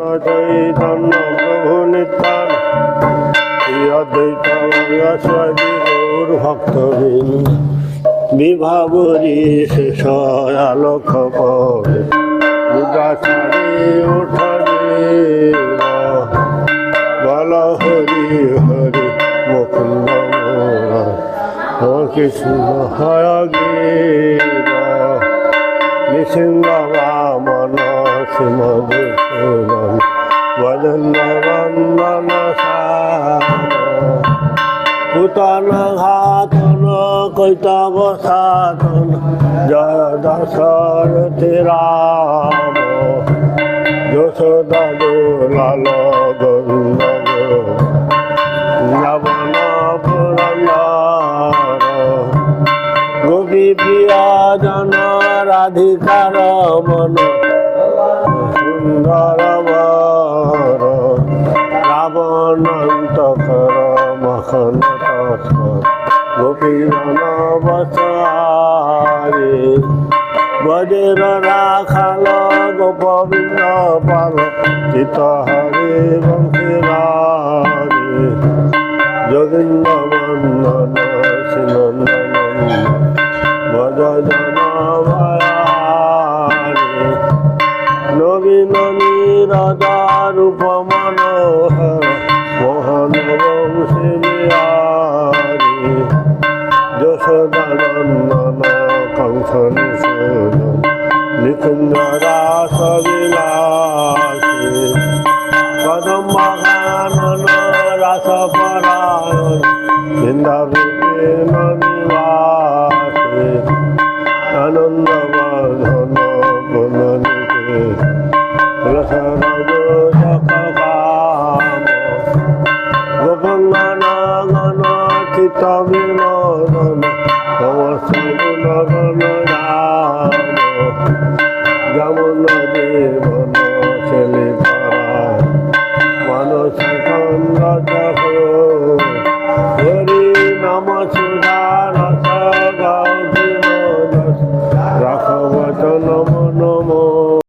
চৈতন্য প্রভু নিত্যান। গৌর ভক্তবৃন্দ, বিভাবরী শেষ আলোক পরে উদাচারে উঠরে বল হরি হরি মুকুন্দ কৃষ্ণ গীরা, নৃসিংহ বামন শ্রীমধুসূদন বদন বন্দন পুতন ঘাতন কৈতব সাধন জয় দশরথি রাম। যশোদা লাল গন্ধ নবন পুরন্দর গোপী প্রিয়া জন রাধিকার মন সুন্দর গোপী জন বসারে বজের রাখাল গোপবৃন্দ পাল চিত হরে বংশীরারে যোগিন্দ বন্দন শ্রীনন্দন ভজ জন নবীন নীরদা রূপ মনোহর যশোদানন্দন কংসন সুদন নিকুঞ্জরা সবিলাসী কদম্বানন রাস পরায়ণ চিত বিনোদন সমস্ত গুণগণ